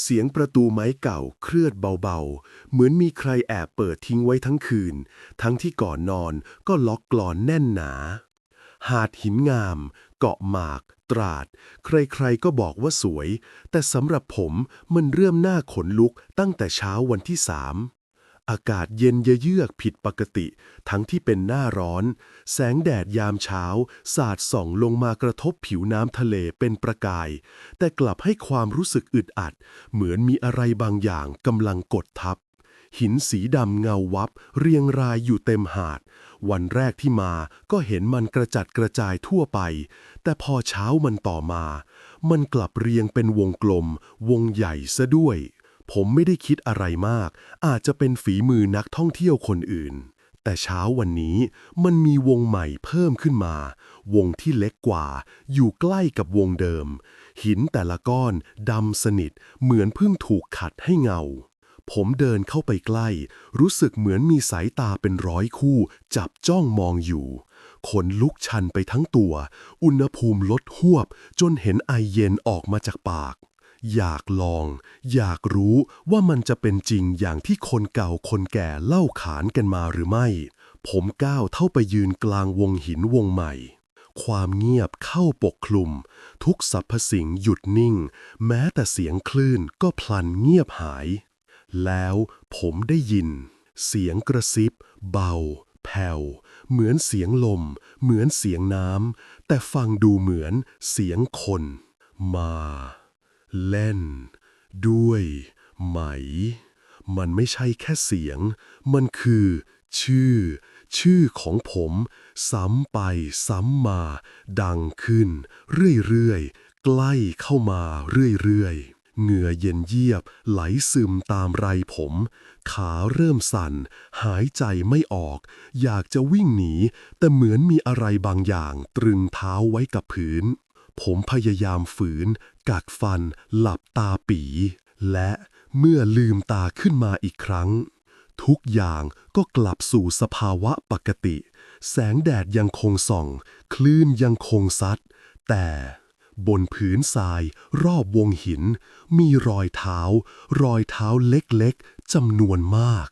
เสียงประตูไม้เก่าเคลือดเบาๆ เหมือนมีใครแอบเปิดทิ้งไว้ทั้งคืน ทั้งที่ก่อนนอนก็ล็อกกลอนแน่นหนา หาดหินงาม เกาะหมาก ตราด ใครๆก็บอกว่าสวย แต่สำหรับผมมันเริ่มหน้าขนลุกตั้งแต่เช้าวันที่สาม อากาศเย็นเยือกผิดปกติ ทั้งที่เป็นหน้าร้อน แสงแดดยามเช้า สาดส่องลงมากระทบผิวน้ำทะเลเป็นประกาย แต่กลับให้ความรู้สึกอึดอัด เหมือนมีอะไรบางอย่างกำลังกดทับ หินสีดำเงาวับ เรียงรายอยู่เต็มหาด วันแรกที่มาก็เห็นมันกระจัดกระจายทั่วไป แต่พอเช้ามันต่อมา มันกลับเรียงเป็นวงกลม วงใหญ่ซะด้วย ผมไม่ได้คิดอะไรมาก อาจจะเป็นฝีมือนักท่องเที่ยวคนอื่น แต่เช้าวันนี้มันมีวงใหม่เพิ่มขึ้นมา วงที่เล็กกว่า อยู่ใกล้กับวงเดิม หินแต่ละก้อนดำสนิท เหมือนเพิ่งถูกขัดให้เงา ผมเดินเข้าไปใกล้ รู้สึกเหมือนมีสายตาเป็นร้อยคู่ จับจ้องมองอยู่ขนลุกชันไปทั้งตัว อุณหภูมิลดหวบ จนเห็นไอเย็นออกมาจากปาก อยากลอง อยากรู้ว่ามันจะเป็นจริงอย่างที่คนเก่าคนแก่เล่าขานกันมาหรือไม่ ผมก้าวเข้าไปยืนกลางวงหินวงใหม่ ความเงียบเข้าปกคลุม ทุกสรรพสิ่งหยุดนิ่ง แม้แต่เสียงคลื่นก็พลันเงียบหาย แล้วผมได้ยิน เสียงกระซิบ เบา แผ่ว เหมือนเสียงลม เหมือนเสียงน้ำแต่ฟังดูเหมือนเสียงคน มา เล่น ด้วย ไหม มันไม่ใช่แค่เสียง มันคือ ชื่อ ชื่อของผม ซ้ำไปซ้ำมา ดังขึ้น เรื่อยๆ ใกล้เข้ามาเรื่อยๆเหงื่อเย็นเยียบไหลซึมตามไรผม ขาเริ่มสั่น หายใจไม่ออก อยากจะวิ่งหนี แต่เหมือนมีอะไรบางอย่างตรึงเท้าไว้กับพื้น ผมพยายามฝืน กัดฟัน หลับตาปี และเมื่อลืมตาขึ้นมาอีกครั้ง ทุกอย่างก็กลับสู่สภาวะปกติ แสงแดดยังคงส่อง คลื่นยังคงซัด แต่บนผืนทรายรอบวงหิน มีรอยเท้า รอยเท้าเล็กๆจำนวนมาก